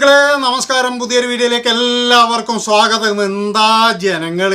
സുഹൃത്തുക്കളെ നമസ്കാരം. പുതിയൊരു വീഡിയോയിലേക്ക് എല്ലാവർക്കും സ്വാഗതം. എന്താ ജനങ്ങൾ?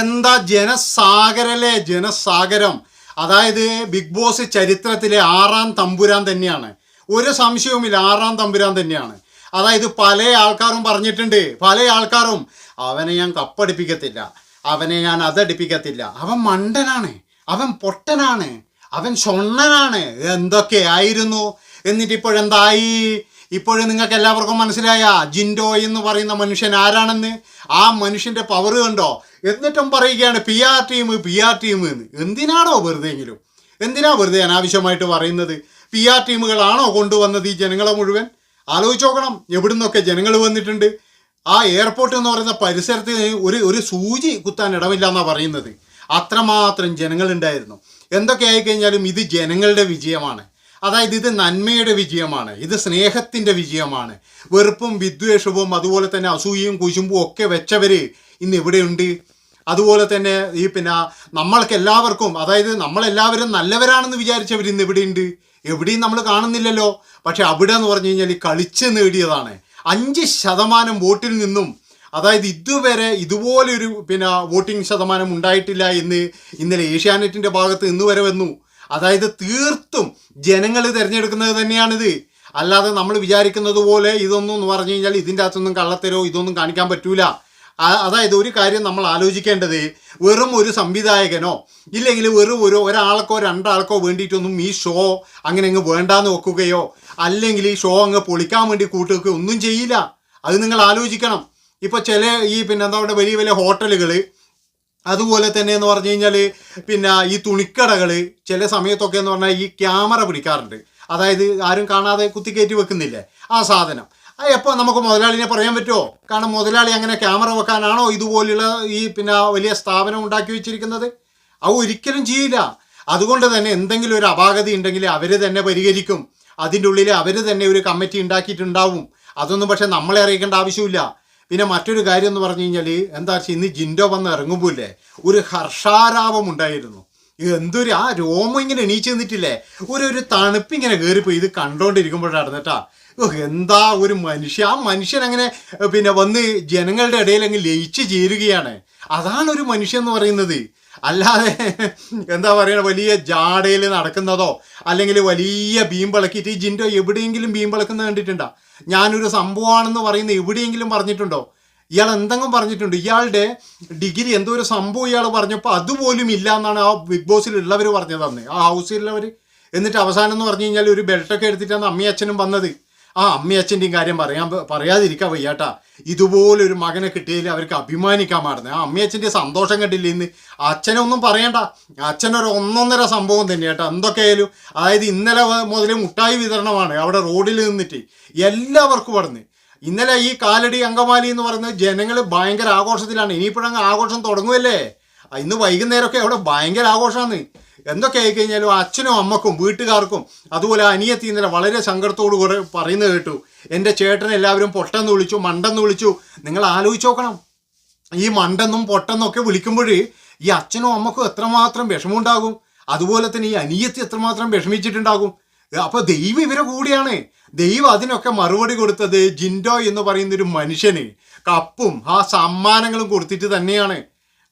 എന്താ ജനസാഗരല്ലേ? ജനസാഗരം. അതായത് ബിഗ് ബോസ് ചരിത്രത്തിലെ ആറാം തമ്പുരാൻ തന്നെയാണ്. ഒരു സംശയവുമില്ല ആറാം തമ്പുരാൻ തന്നെയാണ്. അതായത് പല ആൾക്കാരും പറഞ്ഞിട്ടുണ്ട്. പല ആൾക്കാരും അവനെ ഞാൻ കപ്പടിപ്പിക്കത്തില്ല. അവനെ ഞാൻ അതടിപ്പിക്കത്തില്ല. അവൻ മണ്ടനാണ്. അവൻ പൊട്ടനാണ്. അവൻ ഷൊണ്ണനാണ്. എന്തൊക്കെയായിരുന്നു? എന്നിട്ട് ഇപ്പോഴെന്തായി ഇപ്പോഴും നിങ്ങൾക്ക് എല്ലാവർക്കും മനസ്സിലായ ജിൻഡോ എന്ന് പറയുന്ന മനുഷ്യൻ ആരാണെന്ന്? ആ മനുഷ്യന്റെ പവർ കണ്ടോ? എന്നിട്ടും പറയുകയാണ് P R team P R team എന്ന് എന്തിനാണോ വെറുതെയെങ്കിലും എന്തിനാ വെറുതെ അനാവശ്യമായിട്ട് പറയുന്നത്? പി ആർ ടീമുകളാണോ കൊണ്ടുവന്നത് ഈ ജനങ്ങളെ മുഴുവൻ? ആലോചിച്ച് നോക്കണം എവിടുന്നൊക്കെ ജനങ്ങൾ വന്നിട്ടുണ്ട്? ആ എയർപോർട്ട് എന്ന് പറയുന്ന പരിസരത്ത് ഒരു ഒരു സൂചി കുത്താൻ ഇടമില്ല എന്നാണ് പറയുന്നത്. അത്രമാത്രം ജനങ്ങളുണ്ടായിരുന്നു. എന്തൊക്കെ ആയിക്കഴിഞ്ഞാലും ഇത് ജനങ്ങളുടെ വിജയമാണ്. അതായത് ഇത് നന്മയുടെ വിജയമാണ് ഇത് സ്നേഹത്തിന്റെ വിജയമാണ്. വെറുപ്പും വിദ്വേഷവും അതുപോലെ തന്നെ അസൂയയും കുശുമ്പും ഒക്കെ വെച്ചവർ ഇന്ന് എവിടെയുണ്ട് അതുപോലെ തന്നെ ഈ പിന്നെ നമ്മൾക്ക് എല്ലാവർക്കും അതായത് നമ്മളെല്ലാവരും നല്ലവരാണെന്ന് വിചാരിച്ചവർ ഇന്ന് എവിടെയുണ്ട് എവിടെയും നമ്മൾ കാണുന്നില്ലല്ലോ. പക്ഷെ അവിടെ എന്ന് പറഞ്ഞു കഴിഞ്ഞാൽ കളിച്ച് നേടിയതാണ്. അഞ്ച് ശതമാനം വോട്ടിൽ നിന്നും അതായത് ഇതുവരെ ഇതുപോലൊരു പിന്നെ വോട്ടിംഗ് ശതമാനം ഉണ്ടായിട്ടില്ല എന്ന് ഇന്നലെ ഏഷ്യാനെറ്റിന്റെ ഭാഗത്ത് ഇന്ന് വരെ വന്നു. അതായത് തീർത്തും ജനങ്ങൾ തിരഞ്ഞെടുക്കുന്നത് തന്നെയാണിത്. അല്ലാതെ നമ്മൾ വിചാരിക്കുന്നത് പോലെ ഇതൊന്നും എന്ന് പറഞ്ഞു കഴിഞ്ഞാൽ ഇതിന്റെ അകത്തൊന്നും കള്ളത്തരോ ഇതൊന്നും കാണിക്കാൻ പറ്റൂല. അതായത് ഒരു കാര്യം നമ്മൾ ആലോചിക്കേണ്ടത് വെറും ഒരു സംവിധായകനോ ഇല്ലെങ്കിൽ വെറും ഒരു ഒരാൾക്കോ രണ്ടാൾക്കോ വേണ്ടിയിട്ടൊന്നും ഈ ഷോ അങ്ങനെ അങ്ങ് വേണ്ടാന്ന് വെക്കുകയോ അല്ലെങ്കിൽ ഈ ഷോ അങ്ങ് പൊളിക്കാൻ വേണ്ടി കൂട്ടുകയോ ഒന്നും ചെയ്യില്ല. അത് നിങ്ങൾ ആലോചിക്കണം. ഇപ്പോൾ ചില ഈ പിന്നെ എന്താ പറയുക വലിയ വലിയ ഹോട്ടലുകൾ അതുപോലെ തന്നെ എന്ന് പറഞ്ഞു കഴിഞ്ഞാൽ പിന്നെ ഈ തുണിക്കടകൾ ചില സമയത്തൊക്കെ എന്ന് പറഞ്ഞാൽ ഈ ക്യാമറ പിടിക്കാറുണ്ട്. അതായത് ആരും കാണാതെ കുത്തിക്കയറ്റി വെക്കുന്നില്ലേ? ആ സാധനം. എപ്പോൾ നമുക്ക് മുതലാളിനെ പറയാൻ പറ്റുമോ കാരണം മുതലാളി അങ്ങനെ ക്യാമറ വെക്കാനാണോ ഇതുപോലുള്ള ഈ പിന്നെ വലിയ സ്ഥാപനം ഉണ്ടാക്കി വെച്ചിരിക്കുന്നത്? അത് ഒരിക്കലും ചെയ്യില്ല. അതുകൊണ്ട് തന്നെ എന്തെങ്കിലും ഒരു അപാകത ഉണ്ടെങ്കിൽ അവർ തന്നെ പരിഹരിക്കും. അതിന്റെ ഉള്ളിൽ അവർ തന്നെ ഒരു കമ്മിറ്റി ഉണ്ടാക്കിയിട്ടുണ്ടാവും. അതൊന്നും പക്ഷെ നമ്മളെ അറിയിക്കേണ്ട ആവശ്യമില്ല പിന്നെ മറ്റൊരു കാര്യം എന്ന് പറഞ്ഞു കഴിഞ്ഞാൽ എന്താ വെച്ചാൽ ഇന്ന് ജിൻഡോ വന്ന് ഇറങ്ങുമ്പോഴേ ഒരു ഹർഷാരാവം ഉണ്ടായിരുന്നു. എന്തൊരു ആ രോമം ഇങ്ങനെ എണീച്ച് നിന്നിട്ടില്ലേ ഒരു ഒരു തണുപ്പ് ഇങ്ങനെ കയറിപ്പോയി ഇത് കണ്ടോണ്ടിരിക്കുമ്പോഴാണ് കേട്ടാ എന്താ ഒരു മനുഷ്യ ആ മനുഷ്യൻ അങ്ങനെ പിന്നെ വന്ന് ജനങ്ങളുടെ ഇടയിൽ അങ്ങ് ലയിച്ച് ചേരുകയാണ്. അതാണ് ഒരു മനുഷ്യൻ എന്ന് പറയുന്നത്. അല്ലാതെ എന്താ പറയുക വലിയ ജാടയിൽ നടക്കുന്നതോ അല്ലെങ്കിൽ വലിയ ബീംബളക്കിയിട്ട് ഈ ജിൻഡോ എവിടെയെങ്കിലും ബീംബളക്കുന്നത് കണ്ടിട്ടുണ്ടോ? ഞാനൊരു സംഭവമാണെന്ന് പറയുന്ന എവിടെയെങ്കിലും പറഞ്ഞിട്ടുണ്ടോ? ഇയാൾ എന്തെങ്കിലും പറഞ്ഞിട്ടുണ്ട്. ഇയാളുടെ ഡിഗ്രി എന്തോ ഒരു സംഭവം ഇയാൾ പറഞ്ഞപ്പോൾ അതുപോലും ഇല്ല എന്നാണ് ആ ബിഗ് ബോസിലുള്ളവർ പറഞ്ഞത് ആ ഹൗസിലുള്ളവർ എന്നിട്ട് അവസാനം എന്ന് പറഞ്ഞു കഴിഞ്ഞാൽ ഒരു ബെൽറ്റൊക്കെ എടുത്തിട്ടാണ് അമ്മയും അച്ഛനും വന്നത്. ആ അമ്മയച്ഛന്റെയും കാര്യം പറയാൻ പറയാതിരിക്കാൻ വയ്യാട്ടാ. ഇതുപോലൊരു മകനെ കിട്ടിയതിൽ അവർക്ക് അഭിമാനിക്കാൻ പാടുന്നത് ആ അമ്മയച്ഛന്റെ സന്തോഷം കണ്ടില്ലേ ഇന്ന്? അച്ഛനൊന്നും പറയണ്ട. അച്ഛനൊരു ഒന്നൊന്നര സംഭവം തന്നെ കേട്ടോ എന്തൊക്കെയായാലും അതായത് ഇന്നലെ മുതൽ മുട്ടായി വിതരണമാണ് അവിടെ റോഡിൽ നിന്നിട്ട് എല്ലാവർക്കും പറഞ്ഞ് ഇന്നലെ ഈ കാലടി അങ്കമാലി എന്ന് പറയുന്നത് ജനങ്ങൾ ഭയങ്കര ആഘോഷത്തിലാണ്. ഇനിയിപ്പോഴങ്ങ് ആഘോഷം തുടങ്ങുമല്ലേ ഇന്ന് വൈകുന്നേരമൊക്കെ അവിടെ ഭയങ്കര ആഘോഷമാണ്. എന്തൊക്കെ ആയിക്കഴിഞ്ഞാലും അച്ഛനും അമ്മക്കും വീട്ടുകാർക്കും അതുപോലെ അനിയത്തി ഇന്നലെ വളരെ സങ്കടത്തോടു കൂടെ പറയുന്നത് കേട്ടു. എന്റെ ചേട്ടനെ എല്ലാവരും പൊട്ടെന്ന് വിളിച്ചു മണ്ടെന്ന് വിളിച്ചു. നിങ്ങൾ ആലോചിച്ച് നോക്കണം. ഈ മണ്ടെന്നും പൊട്ടെന്നും ഒക്കെ വിളിക്കുമ്പോൾ ഈ അച്ഛനും അമ്മക്കും എത്രമാത്രം വിഷമമുണ്ടാകും. അതുപോലെ തന്നെ ഈ അനിയത്തി എത്രമാത്രം വിഷമിച്ചിട്ടുണ്ടാകും. അപ്പൊ ദൈവം ഇവരെ കൂടിയാണ്. ദൈവം അതിനൊക്കെ മറുപടി കൊടുത്തത് ജിൻഡോ എന്ന് പറയുന്ന ഒരു മനുഷ്യന്. കപ്പും ആ സമ്മാനങ്ങളും കൊടുത്തിട്ട് തന്നെയാണ്.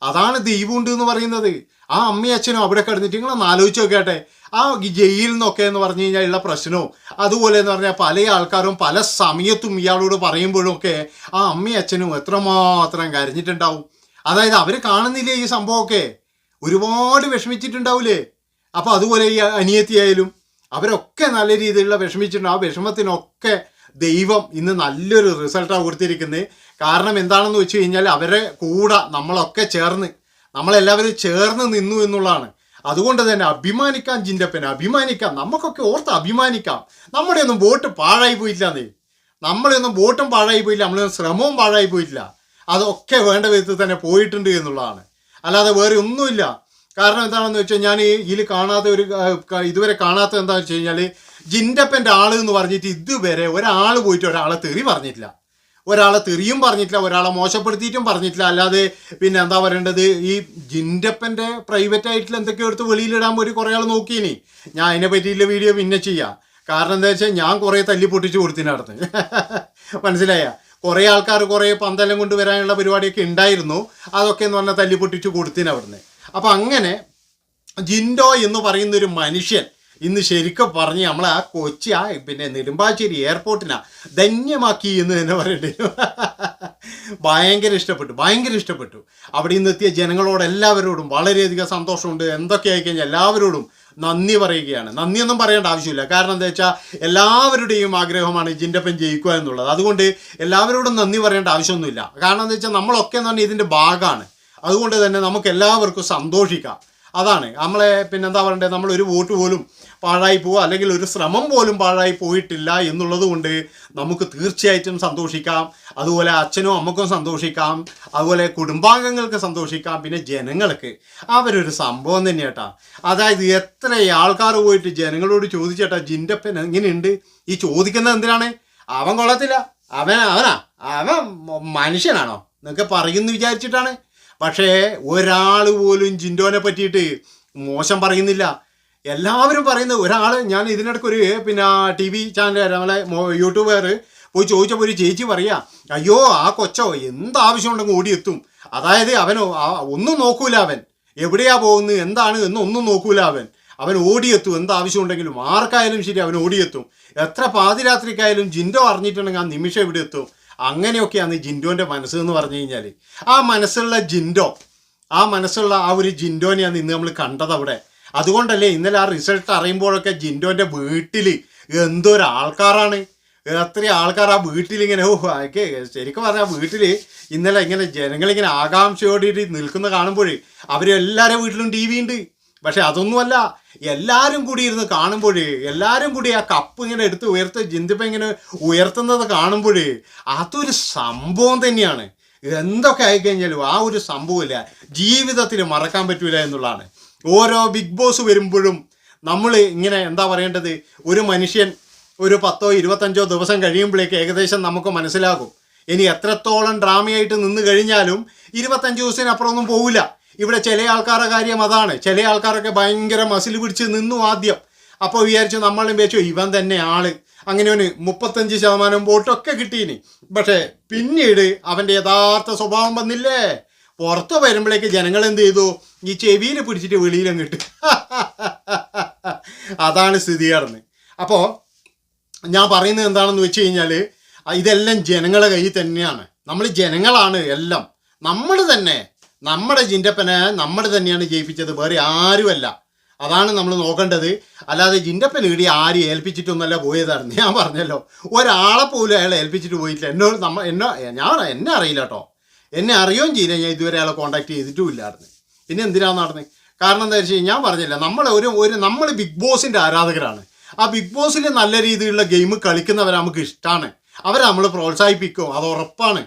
അതാണ് ദൈവമുണ്ട് എന്ന് പറയുന്നത്. ആ അമ്മയും അച്ഛനും അവിടെ കിടന്നിട്ട് നിങ്ങളൊന്ന് ആലോചിച്ച് നോക്കട്ടെ ആ ജയിലിൽ നിന്നൊക്കെ എന്ന് പറഞ്ഞു കഴിഞ്ഞാൽ ഉള്ള പ്രശ്നവും അതുപോലെ എന്ന് പറഞ്ഞാൽ പല ആൾക്കാരും പല സമയത്തും ഇയാളോട് പറയുമ്പോഴും ഒക്കെ ആ അമ്മയും അച്ഛനും എത്രമാത്രം കരഞ്ഞിട്ടുണ്ടാവും. അതായത് അവർ കാണുന്നില്ലേ ഈ സംഭവമൊക്കെ? ഒരുപാട് വിഷമിച്ചിട്ടുണ്ടാവില്ലേ അപ്പോൾ അതുപോലെ ഈ അനിയത്തിയായാലും അവരൊക്കെ നല്ല രീതിയിലുള്ള വിഷമിച്ചിട്ടുണ്ട്. ആ വിഷമത്തിനൊക്കെ ദൈവം ഇന്ന് നല്ലൊരു റിസൾട്ടാണ് കൊടുത്തിരിക്കുന്നത്. കാരണം എന്താണെന്ന് വെച്ച് കഴിഞ്ഞാൽ അവരെ കൂടെ നമ്മളൊക്കെ ചേർന്ന് നമ്മളെല്ലാവരും ചേർന്ന് നിന്നു എന്നുള്ളതാണ്. അതുകൊണ്ട് തന്നെ അഭിമാനിക്കാം ജിന്റപ്പനെ അഭിമാനിക്കാം. നമുക്കൊക്കെ ഓർത്ത് അഭിമാനിക്കാം. നമ്മുടെ ഒന്നും വോട്ട് പാഴായി പോയില്ല നീ നമ്മളെയൊന്നും വോട്ടും പാഴായി പോയില്ല. നമ്മളൊന്നും ശ്രമവും പാഴായി പോയില്ല അതൊക്കെ വേണ്ട വിധത്തിൽ തന്നെ പോയിട്ടുണ്ട് എന്നുള്ളതാണ്. അല്ലാതെ വേറെ ഒന്നുമില്ല. കാരണം എന്താണെന്ന് വെച്ചാൽ ഞാൻ ഇതിൽ കാണാത്ത ഒരു ഇതുവരെ കാണാത്ത എന്താണെന്ന് വെച്ച് കഴിഞ്ഞാൽ ജിൻഡപ്പന്റെ ആൾ എന്ന് പറഞ്ഞിട്ട് ഇതുവരെ ഒരാൾ പോയിട്ട് ഒരാളെ തെറി പറഞ്ഞിട്ടില്ല. ഒരാളെ തെറിയും പറഞ്ഞിട്ടില്ല ഒരാളെ മോശപ്പെടുത്തിയിട്ടും പറഞ്ഞിട്ടില്ല. അല്ലാതെ പിന്നെ എന്താ പറയേണ്ടത്? ഈ ജിൻഡപ്പന്റെ പ്രൈവറ്റ് ആയിട്ടുള്ള എന്തൊക്കെ എടുത്ത് വെളിയിലിടാൻ പോയി കുറേ ആൾ നോക്കിയിനി. ഞാൻ അതിനെ പറ്റിയിട്ടുള്ള വീഡിയോ പിന്നെ ചെയ്യാം. കാരണം എന്താ വെച്ചാൽ ഞാൻ കുറേ തല്ലി പൊട്ടിച്ച് കൊടുത്തിനടുത്ത് മനസ്സിലായ? കുറേ ആൾക്കാർ കുറേ പന്തലം കൊണ്ടുവരാനുള്ള പരിപാടിയൊക്കെ ഉണ്ടായിരുന്നു. അതൊക്കെ എന്ന് പറഞ്ഞാൽ തല്ലി പൊട്ടിച്ച് കൊടുത്തിന് അവിടുന്ന്. അപ്പം അങ്ങനെ ജിൻഡോ എന്ന് പറയുന്നൊരു മനുഷ്യൻ ഇന്ന് ശരിക്കും പറഞ്ഞ് നമ്മളെ ആ കൊച്ചി ആ പിന്നെ നെടുമ്പാശ്ശേരി എയർപോർട്ടിനാ ധന്യമാക്കി എന്ന് തന്നെ പറയണ്ടേ ഭയങ്കര ഇഷ്ടപ്പെട്ടു ഭയങ്കര ഇഷ്ടപ്പെട്ടു. അവിടെ നിന്ന് എത്തിയ ജനങ്ങളോട് എല്ലാവരോടും വളരെയധികം സന്തോഷമുണ്ട്. എന്തൊക്കെ ആയിക്കഴിഞ്ഞാൽ എല്ലാവരോടും നന്ദി പറയുകയാണ്. നന്ദിയൊന്നും പറയേണ്ട ആവശ്യമില്ല. കാരണം എന്താ വെച്ചാൽ എല്ലാവരുടെയും ആഗ്രഹമാണ് ജിന്റപ്പൻ ജയിക്കുക എന്നുള്ളത്. അതുകൊണ്ട് എല്ലാവരോടും നന്ദി പറയേണ്ട ആവശ്യമൊന്നുമില്ല. കാരണം എന്താ വെച്ചാൽ നമ്മളൊക്കെ എന്ന് പറഞ്ഞാൽ ഇതിന്റെ ഭാഗമാണ്. അതുകൊണ്ട് തന്നെ നമുക്ക് എല്ലാവർക്കും സന്തോഷിക്കാം. അതാണ്. നമ്മളെ പിന്നെന്താ പറയണ്ടേ? നമ്മൾ ഒരു വോട്ട് പോലും പാഴായി പോവുക അല്ലെങ്കിൽ ഒരു ശ്രമം പോലും പാഴായി പോയിട്ടില്ല എന്നുള്ളത് കൊണ്ട് നമുക്ക് തീർച്ചയായിട്ടും സന്തോഷിക്കാം. അതുപോലെ അച്ഛനും അമ്മക്കും സന്തോഷിക്കാം. അതുപോലെ കുടുംബാംഗങ്ങൾക്ക് സന്തോഷിക്കാം. പിന്നെ ജനങ്ങൾക്ക്. അവരൊരു സംഭവം തന്നെ തന്നെയാട്ടാ. അതായത് എത്ര ആൾക്കാർ പോയിട്ട് ജനങ്ങളോട് ചോദിച്ചേട്ടാ ജിന്റപ്പൻ എങ്ങനെയുണ്ട്? ഈ ചോദിക്കുന്നത് എന്തിനാണ്? അവൻ കൊള്ളത്തില്ല. അവൻ അവനാ. അവൻ മനുഷ്യനാണോ? എന്നൊക്കെ പറയുന്നു വിചാരിച്ചിട്ടാണ് പക്ഷേ ഒരാൾ പോലും ജിൻഡോനെ പറ്റിയിട്ട് മോശം പറയുന്നില്ല. എല്ലാവരും പറയുന്നത് ഒരാൾ ഞാൻ ഇതിനിടയ്ക്ക് ഒരു പിന്നെ ടി വി ചാനൽ നമ്മളെ യൂട്യൂബുകാർ പോയി ചോദിച്ചപ്പോൾ ഒരു ചേച്ചി പറയാ അയ്യോ ആ കൊച്ചോ എന്താവശ്യമുണ്ടെങ്കിൽ ഓടിയെത്തും. അതായത് അവനോ ഒന്നും നോക്കൂല അവൻ. എവിടെയാ പോകുന്നത്? എന്താണ് എന്നൊന്നും നോക്കൂല അവൻ. അവൻ ഓടിയെത്തും. എന്താവശ്യമുണ്ടെങ്കിലും ആർക്കായാലും ശരി അവൻ ഓടിയെത്തും. എത്ര പാതിരാത്രിക്കായാലും ജിൻഡോ അറിഞ്ഞിട്ടുണ്ടെങ്കിൽ ആ നിമിഷം ഇവിടെ എത്തും അങ്ങനെയൊക്കെയാണ് ജിൻഡോന്റെ മനസ്സ് എന്ന് പറഞ്ഞു കഴിഞ്ഞാൽ ആ മനസ്സുള്ള ജിൻഡോ ആ മനസ്സുള്ള ആ ഒരു ജിൻഡോനെയാണ് ഇന്ന് നമ്മൾ കണ്ടത് അവിടെ. അതുകൊണ്ടല്ലേ ഇന്നലെ ആ റിസൾട്ട് അറിയുമ്പോഴൊക്കെ ജിൻഡോന്റെ വീട്ടിൽ എന്തൊരു ആൾക്കാരാണ്. എത്ര ആൾക്കാർ ആ വീട്ടിലിങ്ങനെ ഓ അതൊക്കെ ശരിക്കും പറഞ്ഞാൽ വീട്ടിൽ ഇന്നലെ ഇങ്ങനെ ജനങ്ങളിങ്ങനെ ആകാംക്ഷയോടി നിൽക്കുന്ന കാണുമ്പോൾ അവരെല്ലാവരുടെ വീട്ടിലും ടി വി ഉണ്ട്. പക്ഷെ അതൊന്നുമല്ല എല്ലാവരും കൂടി ഇരുന്ന് കാണുമ്പോഴേ എല്ലാവരും കൂടി ആ കപ്പ് ഇങ്ങനെ എടുത്ത് ഉയർത്ത് ജിന്തിപ്പ ഇങ്ങനെ ഉയർത്തുന്നത് കാണുമ്പോഴേ അതൊരു സംഭവം തന്നെയാണ്. എന്തൊക്കെ ആയിക്കഴിഞ്ഞാലും ആ ഒരു സംഭവമില്ല. ജീവിതത്തിൽ മറക്കാൻ പറ്റൂല എന്നുള്ളതാണ്. ഓരോ ബിഗ് ബോസ് വരുമ്പോഴും നമ്മൾ ഇങ്ങനെ എന്താ പറയേണ്ടത്? ഒരു മനുഷ്യൻ ഒരു പത്തോ ഇരുപത്തഞ്ചോ ദിവസം കഴിയുമ്പോഴേക്ക് ഏകദേശം നമുക്ക് മനസ്സിലാകും. ഇനി എത്രത്തോളം ഡ്രാമയായിട്ട് നിന്ന് കഴിഞ്ഞാലും ഇരുപത്തഞ്ച് ദിവസത്തിനപ്പുറമൊന്നും പോവില്ല. ഇവിടെ ചില ആൾക്കാരുടെ കാര്യം അതാണ്. ചില ആൾക്കാരൊക്കെ ഭയങ്കര മസിൽ പിടിച്ച് നിന്നു ആദ്യം. അപ്പോൾ വിചാരിച്ചു നമ്മളും വെച്ചു ഇവൻ തന്നെ ആൾ. അങ്ങനെ ഒരു മുപ്പത്തഞ്ച് ശതമാനം വോട്ടൊക്കെ കിട്ടീനി. പക്ഷേ പിന്നീട് അവന്റെ യഥാർത്ഥ സ്വഭാവം വന്നില്ലേ? പുറത്ത് വരുമ്പോഴേക്ക് ജനങ്ങൾ എന്ത് ചെയ്തു? ഈ ചെവിയിൽ പിടിച്ചിട്ട് വെളിയിലങ്ങിട്ട് അതാണ് സ്ഥിതി കടന്ന്. അപ്പോൾ ഞാൻ പറയുന്നത് എന്താണെന്ന് വെച്ച് കഴിഞ്ഞാൽ ഇതെല്ലാം ജനങ്ങളുടെ കയ്യിൽ തന്നെയാണ്. നമ്മൾ ജനങ്ങളാണ് എല്ലാം. നമ്മൾ തന്നെ നമ്മുടെ ജിന്റപ്പനെ നമ്മൾ തന്നെയാണ് ജയിപ്പിച്ചത് വേറെ ആരുമല്ല. അതാണ് നമ്മൾ നോക്കേണ്ടത്. അല്ലാതെ ജിന്റപ്പൻ ഇടി ആരും ഏൽപ്പിച്ചിട്ടൊന്നുമല്ല പോയതാണ് ഞാൻ പറഞ്ഞല്ലോ ഒരാളെ പോലും അയാളെ ഏൽപ്പിച്ചിട്ട് പോയിട്ടില്ല. എന്നോട് നമ്മ എന്നോ ഞാൻ എന്നെ അറിയില്ല കേട്ടോ. എന്നെ അറിയുകയും ചെയ്യില്ല. ഞാൻ ഇതുവരെ അയാളെ കോൺടാക്ട് ചെയ്തിട്ടുമില്ലായിരുന്നു. പിന്നെ എന്തിനാണ് നടന്നത് കാരണം എന്താ വെച്ച് ഞാൻ പറഞ്ഞില്ല നമ്മൾ ഒരു ഒരു നമ്മൾ ബിഗ് ബോസിന്റെ ആരാധകരാണ്. ആ ബിഗ് ബോസിൽ നല്ല രീതിയിലുള്ള ഗെയിം കളിക്കുന്നവരെ നമുക്ക് ഇഷ്ടമാണ് അവരെ നമ്മൾ പ്രോത്സാഹിപ്പിക്കും. അത് ഉറപ്പാണ്.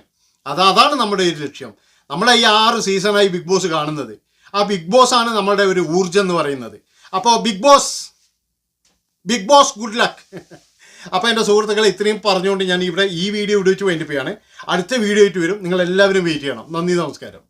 അത് അതാണ് നമ്മുടെ ഒരു ലക്ഷ്യം. നമ്മളെ ഈ ആറ് സീസണായി ബിഗ് ബോസ് കാണുന്നത്. ആ ബിഗ് ബോസ് ആണ് നമ്മളുടെ ഒരു ഊർജം എന്ന് പറയുന്നത്. അപ്പോൾ Bigg Boss Bigg Boss good luck. അപ്പോൾ എന്റെ സുഹൃത്തുക്കളെ ഇത്രയും പറഞ്ഞുകൊണ്ട് ഞാൻ ഇവിടെ ഈ വീഡിയോ ഇടിച്ച് വേണ്ടിപ്പോയാണ് അടുത്ത വീഡിയോ ആയിട്ട് വരും. നിങ്ങൾ എല്ലാവരും വെയിറ്റ് ചെയ്യണം. നന്ദി നമസ്കാരം.